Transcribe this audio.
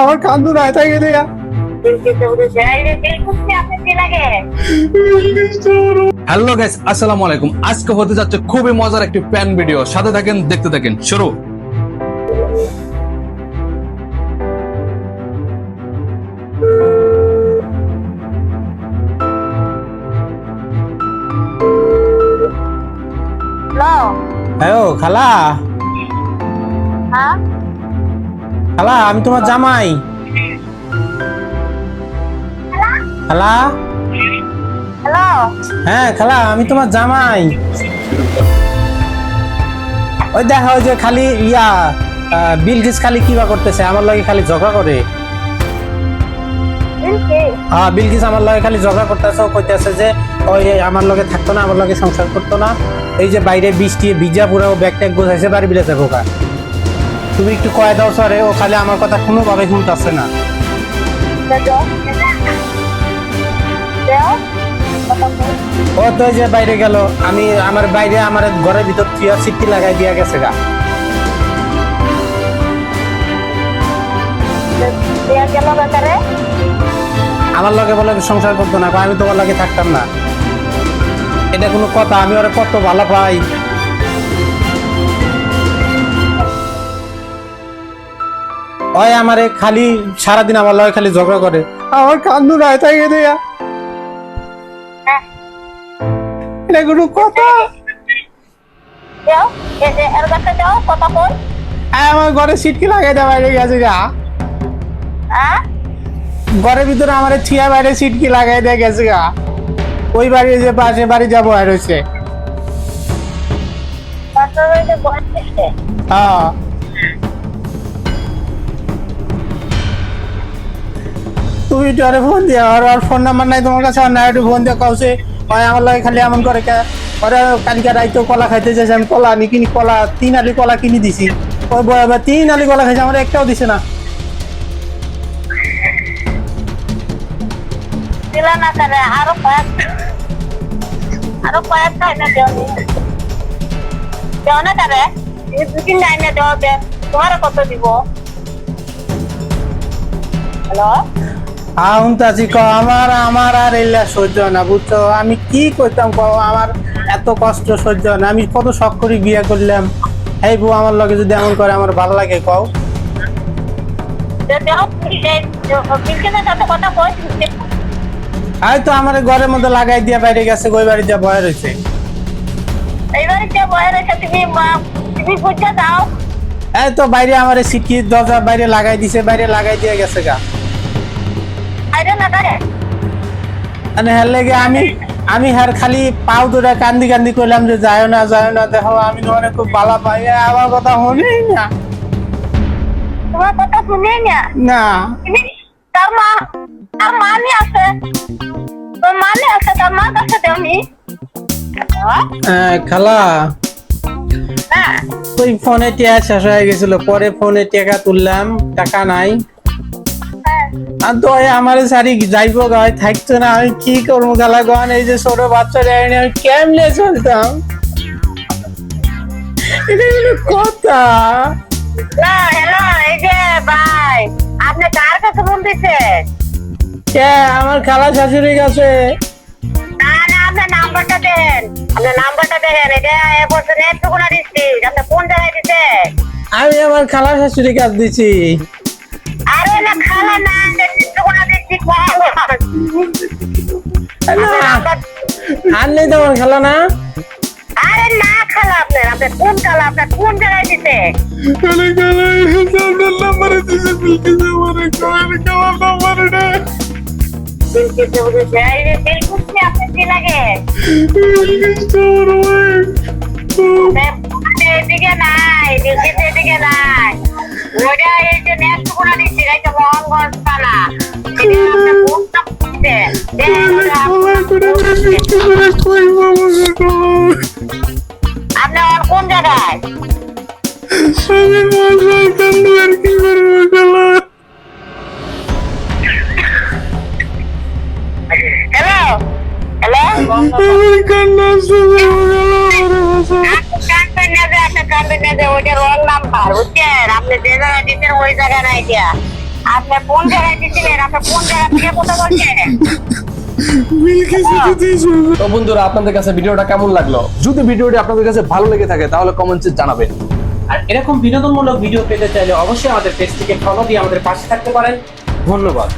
আমার কান্দু নাই থাকে দেয়া হ্যালো গাইস আসসালামু আলাইকুম। আজকে হতে যাচ্ছে খুবই মজার একটি প্যান ভিডিও সাথে থাকেন দেখতে থাকেন। শুরু। হ্যালো খালা। খালা আমি তোমার জামাই। খালা? হ্যালো? হ্যাঁ খালা আমি তোমার জামাই। ওই দেখা ওই যে খালি ইয়া আহ, বিলকিস খালি কিবা করতেছে আমার লগে খালি ঝগড়া করে। হ্যাঁ বিলকিস আমার লগে খালি ঝগড়া করতেছে ও কইতেছে যে ওই আমার লগে থাকতো না আমার লগে সংসার করতো না। এই যে বাইরে বৃষ্টি ভিজা পুরো ব্যাগ ট্যাগ গোছাইছে বাড়ি বিলে যাব কা তুমি একটু কয়ে দাও সরে ও খালি আমার কথা কোনোভাবে শুনতেছে না। ও তো যে বাইরে গেল, আমি আমার বাইরে আমার ঘরের ভিতর সিটি লাগাই দিয়া গেছে গা। আমার লগে বলে সংসার করতো না আমি তোমার লগে থাকতাম না। এটা কোনো কথা, আমি ওরা কত ভালো পাই। ওই আমারে খালি সারাদিন আমার লগে খালি ঝগড়া করে। আমার কান্দু নাই থাকে দেয়া এটা কোনো কথা? আমার ঘরে সিটকি লাগাই দেওয়া বাইরে গেছে গা। ঘরের ভিতরে আমার থিয়া বাইরে সিটকি লাগাই দিয়ে গেছে গা। ওই বাড়ি যে পাশে বাড়ি যাব আর হচ্ছে হ্যাঁ। আরে ফোন দিয়া, আর আর ফোন নাম্বার নাই তোমার কাছে না একটু ফোন দিয়া কাউছে হয় আমার লাগে খালি এমন করে কে? ওরা কালকে রাইতো কলা খাইতে চাইছে, আমি কলা আনি কিনি, কলা, তিন আলি কলা কিনে দিছি। ওই বয় তিন আলি কলা খাইছে, আমার একটাও দিছে না। কত দিব? হ্যালো? আউন তাজি ক আমার আমার আর এলা সহ্য না, বুঝছ? আমি কি করতাম ক আমার এত কষ্ট সহ্য না, আমি কত শখ করে বিয়ে করলাম। এই বউ আমার লগে যদি এমন করে, আমার ভালো লাগে কও। কই এই তো আমার ঘরের মধ্যে লাগাই দিয়ে বাইরে গেছে, ওই বাড়ি যা বয়ে রয়েছে এই তো বাইরে আমার সিটি দরজা বাইরে লাগাই দিছে, বাইরে লাগাই দিয়ে গেছে গা। মানে হ্যার লেগে আমি আমি হ্যার খালি পাও দুটা কান্দি কান্দি কইলাম যে যায় না যায় না দেখো আমি তোমার খুব ভালো পাই। আমার কথা শুনেই না। তোমার কথা শুনে না? না। তার মা তার মানে আছে। তোর মানে আছে তার মা কাছে হ্যাঁ, খালা। হ্যাঁ। ওই ফোনে টিয়া শেষ হয়ে গেছিল পরে ফোনে টাকা তুললাম টাকা নাই। আর তো আমার সারি যাইবো গায়ে থাকতো না আমি কি করব গালা গান এই যে ছোট বাচ্চারা এনে আমি কেমনে চলতাম? এটা কোনো কথা। না হ্যালো এই যে ভাই আপনি কার কাছে ফোন কে আমার খালা শাশুড়ি কাছে? না না আপনার নাম্বারটা দেন আপনার নাম্বারটা দেন এটা এবছর নেট টুকুনা ডিস্ট্রিক্ট আপনি কোন জায়গায় আমি আমার খালা শাশুড়ি কাছে দিছি আরে খালা আর নেই তোমার খালা না? আরে না খালা আপনার আপনি কোন খালা আপনার কোন জায়গায় দিছে কালে কালে আপনার নাম্বারে দিছে বিলকিস আমারে কয়ের কালা নাম্বারে রে বিলকিস বুঝেছে এই যে বিলকুল কি লাগে বিলকিস তো আমার এদিকে নাই বিলকিস এদিকে নাই। ওটা এই যে নেট টুকুনা ডিস্ট্রিক্ট এই মোহনগঞ্জ থানা এটা আপনি আর কোন জায়গায়? আমি মজার কান্দু আর কি করব কলা হ্যালো হ্যালো না যে আপনি কানবেন না যে ওইটা রং নাম্বার বুঝছেন? আপনি যে জায়গায় দিচ্ছেন ওই জায়গা নাই দিয়া। আপনি কোন জায়গায় দিচ্ছিলেন? আপনি কোন জায়গা থেকে কথা বলছেন? তো বন্ধুরা আপনাদের কাছে ভিডিওটা কেমন লাগল? যদি ভিডিওটি আপনাদের কাছে ভালো লেগে থাকে তাহলে কমেন্টে জানাবেন। আর এরকম বিনোদনমূলক ভিডিও পেতে চাইলে অবশ্যই আমাদের পেজটিকে ফলো দিয়ে আমাদের পাশে থাকতে পারেন। ধন্যবাদ।